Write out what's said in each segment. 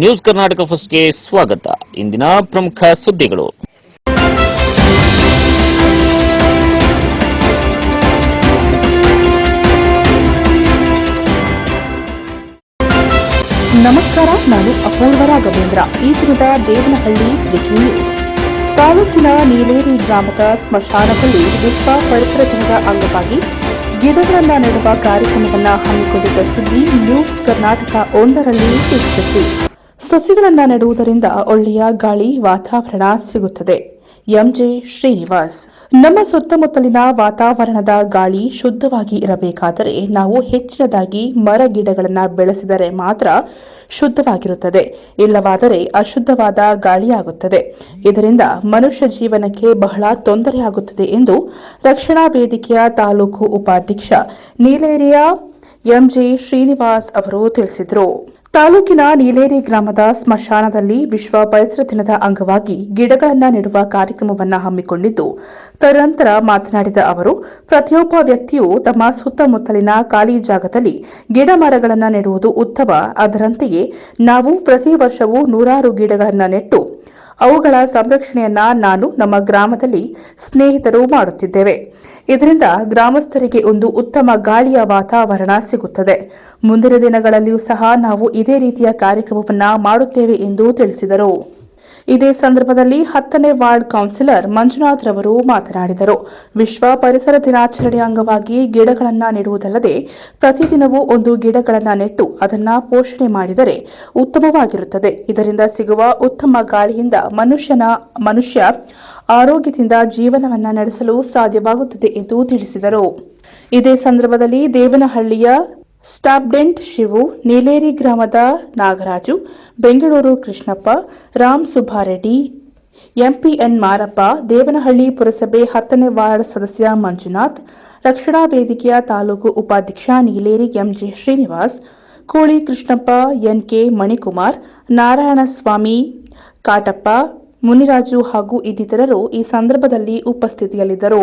News Karnataka ಫಸ್ಟ್ಗೆ ಸ್ವಾಗತ. ಇಂದಿನ ಪ್ರಮುಖ ಸುದ್ದಿಗಳು. ನಮಸ್ಕಾರ, ನಾನು ಅಪೂರ್ವ ರಾಘವೇಂದ್ರ. ಈ ದಿನದ ದೇವನಹಳ್ಳಿ ಬ್ರೇಕಿಂಗ್ ನ್ಯೂಸ್ ತಾಲೂಕಿನ ನೀಲೇರಿ ಗ್ರಾಮದ ಸ್ಮಶಾನದಲ್ಲಿ ವಿಶ್ವ ಪರಿಸರ ದಿನದ ಅಂಗವಾಗಿ ಗಿಡಗಳನ್ನ ನೆಡುವ ಕಾರ್ಯಕ್ರಮವನ್ನು ಹಮ್ಮಿಕೊಂಡಿದ್ದ ಸುದ್ದಿ ನ್ಯೂಸ್ ಕರ್ನಾಟಕ ಒಂದರಲ್ಲಿ ವೀಕ್ಷಿಸಿ ಸಸಿಗಳನ್ನು ನೆಡುವುದರಿಂದ ಒಳ್ಳೆಯ ಗಾಳಿ, ವಾತಾವರಣ ಸಿಗುತ್ತದೆ. M J Srinivas. ನಮ್ಮ ಸುತ್ತಮುತ್ತಲಿನ ವಾತಾವರಣದ ಗಾಳಿ ಶುದ್ಧವಾಗಿ ಇರಬೇಕಾದರೆ ನಾವು ಹೆಚ್ಚಿನದಾಗಿ ಮರ ಗಿಡಗಳನ್ನು ಬೆಳೆಸಿದರೆ ಮಾತ್ರ ಶುದ್ಧವಾಗಿರುತ್ತದೆ. ಇಲ್ಲವಾದರೆ ಅಶುದ್ಧವಾದ ಗಾಳಿಯಾಗುತ್ತದೆ. ಇದರಿಂದ ಮನುಷ್ಯ ಜೀವನಕ್ಕೆ ಬಹಳ ತೊಂದರೆಯಾಗುತ್ತದೆ ಎಂದು ರಕ್ಷಣಾ ವೇದಿಕೆಯ ತಾಲೂಕು ಉಪಾಧ್ಯಕ್ಷ ನೀಲೇರಿಯ ಎಂಜೆ ಶ್ರೀನಿವಾಸ್ ಅವರು ತಿಳಿಸಿದರು. ತಾಲೂಕಿನ ನೀಲೇರಿ ಗ್ರಾಮದ ಸ್ಮಶಾನದಲ್ಲಿ ವಿಶ್ವ ಪರಿಸರ ದಿನದ ಅಂಗವಾಗಿ ಗಿಡಗಳನ್ನು ನೆಡುವ ಕಾರ್ಯಕ್ರಮವನ್ನು ಹಮ್ಮಿಕೊಂಡಿದ್ದು ತದನಂತರ ಮಾತನಾಡಿದ ಅವರು, ಪ್ರತಿಯೊಬ್ಬ ವ್ಯಕ್ತಿಯು ತಮ್ಮ ಸುತ್ತಮುತ್ತಲಿನ ಖಾಲಿ ಜಾಗದಲ್ಲಿ ಗಿಡ ಮರಗಳನ್ನು ನೆಡುವುದು ಉತ್ತಮ. ಅದರಂತೆಯೇ, ನಾವು ಪ್ರತಿ ವರ್ಷವೂ ನೂರಾರು ಗಿಡಗಳನ್ನು ನೆಟ್ಟು ಅವುಗಳ ಸಂರಕ್ಷಣೆಯನ್ನ ನಾನು ನಮ್ಮ ಗ್ರಾಮದಲ್ಲಿ ಸ್ನೇಹಿತರು ಮಾಡುತ್ತಿದ್ದೇವೆ. ಇದರಿಂದ ಗ್ರಾಮಸ್ಥರಿಗೆ ಒಂದು ಉತ್ತಮ ಗಾಳಿಯ ವಾತಾವರಣ ಸಿಗುತ್ತದೆ. ಮುಂದಿನ ದಿನಗಳಲ್ಲಿಯೂ ಸಹ ನಾವು ಇದೇ ರೀತಿಯ ಕಾರ್ಯಕ್ರಮವನ್ನ ಮಾಡುತ್ತೇವೆ ಎಂದು ತಿಳಿಸಿದರು. ಇದೇ ಸಂದರ್ಭದಲ್ಲಿ ಹತ್ತನೇ ವಾರ್ಡ್ ಕೌನ್ಸಿಲರ್ ಮಂಜುನಾಥ್ ರವರು ಮಾತನಾಡಿದರು. ವಿಶ್ವ ಪರಿಸರ ದಿನಾಚರಣೆ ಅಂಗವಾಗಿ ಗಿಡಗಳನ್ನು ನೆಡುವುದಲ್ಲದೆ ಪ್ರತಿದಿನವೂ ಒಂದು ಗಿಡಗಳನ್ನು ನೆಟ್ಟು ಅದನ್ನ ಪೋಷಣೆ ಮಾಡಿದರೆ ಉತ್ತಮವಾಗಿರುತ್ತದೆ. ಇದರಿಂದ ಸಿಗುವ ಉತ್ತಮ ಗಾಳಿಯಿಂದ ಮನುಷ್ಯನ, ಮನುಷ್ಯ ಆರೋಗ್ಯದಿಂದ ಜೀವನವನ್ನು ನಡೆಸಲು ಸಾಧ್ಯವಾಗುತ್ತದೆ ಎಂದು ತಿಳಿಸಿದರು. ಇದೇ ಸಂದರ್ಭದಲ್ಲಿ ದೇವನಹಳ್ಳಿಯ ಸ್ಟಾಬ್ಡೆಂಟ್ ಶಿವು ನೀಲೇರಿ ಗ್ರಾಮದ ನಾಗರಾಜು ಬೆಂಗಳೂರು ಕೃಷ್ಣಪ್ಪ ರಾಮ್ ಸುಬ್ಬಾರೆಡ್ಡಿ ಎಂಪಿಎನ್ ಮಾರಪ್ಪ ದೇವನಹಳ್ಳಿ ಪುರಸಭೆ ಹತ್ತನೇ ವಾರ್ಡ್ ಸದಸ್ಯ ಮಂಜುನಾಥ್ ರಕ್ಷಣಾ ವೇದಿಕೆಯ ತಾಲೂಕು ಉಪಾಧ್ಯಕ್ಷ Nileri M G Srinivas Koli Krishnappa N K Manikumar Narayanaswamy Katappa Muniraju ಹಾಗೂ ಇನ್ನಿತರರು ಈ ಸಂದರ್ಭದಲ್ಲಿ ಉಪಸ್ಥಿತಿಯಲ್ಲಿದ್ದರು.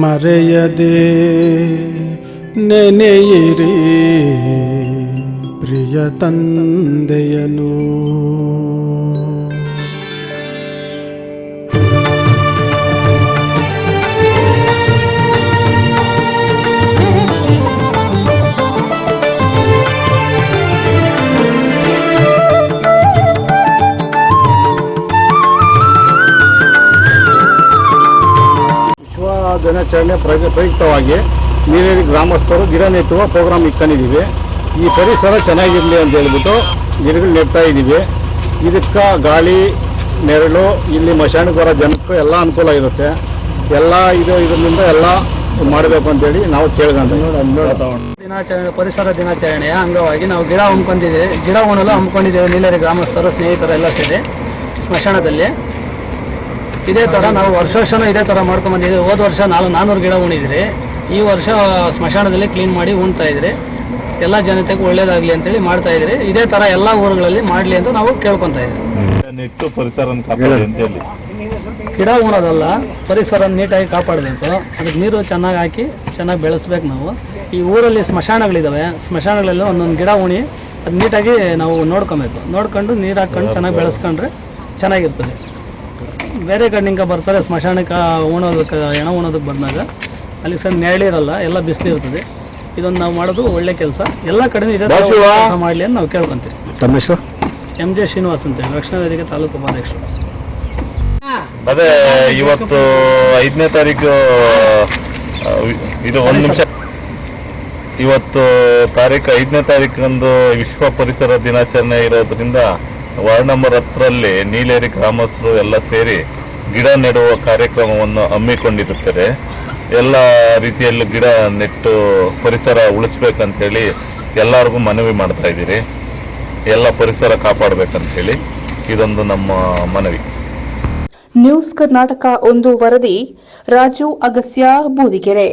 ಮರೆಯದೆ ನೆನೆಯಿರಿ ಪ್ರಿಯ ತಂದೆಯನು. ದಿನಾಚರಣೆ ಪ್ರಯ- ಪ್ರಯುಕ್ತವಾಗಿ ನೀರೇರಿ ಗ್ರಾಮಸ್ಥರು ಗಿಡ ನೆಟ್ಟುವ ಪ್ರೋಗ್ರಾಮ್ ಇಟ್ಕೊಂಡಿದ್ದೀವಿ ಈ ಪರಿಸರ ಚೆನ್ನಾಗಿರಲಿ ಅಂತ ಹೇಳ್ಬಿಟ್ಟು ಗಿಡಗಳು ನೆಡ್ತಾ ಇದ್ದೀವಿ. ಇದಕ್ಕೆ ಗಾಳಿ, ನೆರಳು, ಇಲ್ಲಿ ಮಶಾಣಕ್ಕೆ ಜನಕ್ಕೂ ಎಲ್ಲ ಅನುಕೂಲ ಇರುತ್ತೆ. ಎಲ್ಲ ಇದು ಇದರಿಂದ ಎಲ್ಲ ಮಾಡಬೇಕು ಅಂತೇಳಿ ನಾವು ದಿನಾಚರಣೆ, ಪರಿಸರ ದಿನಾಚರಣೆಯ ಅಂಗವಾಗಿ ನಾವು ಗಿಡ ಹೊಂದ್ಕೊಂಡಿದ್ದೀವಿ ಗಿಡ ಉಣಲು ಹಮ್ಮಿಕೊಂಡಿದ್ದೇವೆ. ನೀಲರಿ ಗ್ರಾಮಸ್ಥರು ಸ್ನೇಹಿತರೆಲ್ಲ ಸೇರಿ ಸ್ಮಶಾನದಲ್ಲಿ. ಇದೇ ಥರ ನಾವು ವರ್ಷ ವರ್ಷನೂ ಇದೇ ಥರ ಮಾಡ್ಕೊಂಬಂದಿದ್ದೀವಿ ಹೋದ ವರ್ಷ ನಾಲ್ಕು ನಾನ್ನೂರು ಗಿಡ ಉಣಿದ್ರಿ. ಈ ವರ್ಷ ಸ್ಮಶಾನದಲ್ಲಿ ಕ್ಲೀನ್ ಮಾಡಿ ಉಣ್ತಾ ಇದ್ರಿ. ಎಲ್ಲ ಜನತೆಗೂ ಒಳ್ಳೇದಾಗಲಿ ಅಂತೇಳಿ ಮಾಡ್ತಾ ಇದ್ರಿ. ಇದೇ ಥರ ಎಲ್ಲ ಊರುಗಳಲ್ಲಿ ಮಾಡಲಿ ಅಂತ ನಾವು ಕೇಳ್ಕೊತಾ ಇದ್ವಿ ಪರಿಸರ ಹೇಳಿ. ಗಿಡ ಉಣೋದಲ್ಲ ಪರಿಸರ ನೀಟಾಗಿ ಕಾಪಾಡಬೇಕು. ಅದಕ್ಕೆ ನೀರು ಚೆನ್ನಾಗಿ ಹಾಕಿ ಚೆನ್ನಾಗಿ ಬೆಳೆಸ್ಬೇಕು ನಾವು. ಈ ಊರಲ್ಲಿ ಸ್ಮಶಾನಗಳಿದ್ದಾವೆ ಸ್ಮಶಾನಗಳಲ್ಲಿ ಒಂದೊಂದು ಗಿಡ ಉಣಿ ಅದು ನೀಟಾಗಿ ನಾವು ನೋಡ್ಕೊಬೇಕು. ನೋಡ್ಕೊಂಡು ನೀರು ಹಾಕ್ಕೊಂಡು ಚೆನ್ನಾಗಿ ಬೆಳೆಸ್ಕೊಂಡ್ರೆ ಚೆನ್ನಾಗಿರ್ತದೆ. ಬೇರೆ ಕಣ್ಣಿಂಗ ಬರ್ತಾರೆ ಸ್ಮಶಾನಕ್ಕೆ ಉಣೋದಕ್ಕೆ ಹೆಣ ಉಣೋದಕ್ಕೆ ಬಂದಾಗ. ಅಲ್ಲಿ ಸರ್ ನೆರಳಿರಲ್ಲ ಎಲ್ಲ ಬಿಸಿಲು ಇರ್ತದೆ. ಇದೊಂದು ನಾವು ಮಾಡೋದು ಒಳ್ಳೆ ಕೆಲಸ. ಎಲ್ಲ ಕಡೆ ಇದೇ ಥರ. ಕೆಲಸ ಮಾಡಲಿ ಅಂತ ನಾವು ಕೇಳ್ಕೊಂತೀವಿ. ತಮ್ಮ ಹೆಸರು? ಎಂ ಜೆ ಶ್ರೀನಿವಾಸ್ ಅಂತೇಳಿ ರಕ್ಷಣಾ ವೇದಿಕೆ ತಾಲೂಕು ಉಪಾಧ್ಯಕ್ಷರು. ಅದೇ ಇವತ್ತು ಐದನೇ ತಾರೀಕು ಇದು ಒಂದು ನಿಮಿಷ. ಇವತ್ತು ತಾರೀಕು ಐದನೇ ತಾರೀಕಂದು ವಿಶ್ವ ಪರಿಸರ ದಿನಾಚರಣೆ ಇರೋದ್ರಿಂದ ವಾರ್ಡ್ ನೀಲೇರಿ ಗ್ರಾಮಸ್ಥರು ಎಲ್ಲ ಸೇರಿ ಗಿಡ ನೆಡುವ ಕಾರ್ಯಕ್ರಮವನ್ನು ಹಮ್ಮಿಕೊಂಡಿರುತ್ತಾರೆ. ಎಲ್ಲ ರೀತಿಯಲ್ಲೂ ಗಿಡ ನೆಟ್ಟು ಪರಿಸರ ಉಳಿಸ್ಬೇಕಂತೇಳಿ ಎಲ್ಲರಿಗೂ ಮನವಿ ಮಾಡ್ತಾ ಇದ್ದೀರಿ. ಎಲ್ಲ ಪರಿಸರ ಕಾಪಾಡಬೇಕಂತೇಳಿ ಇದೊಂದು ನಮ್ಮ ಮನವಿ. ನ್ಯೂಸ್ ಕರ್ನಾಟಕ ಒಂದು ವರದಿ, ರಾಜು ಅಗಸ್ಯ ಬೂದಿಗೆರೆ.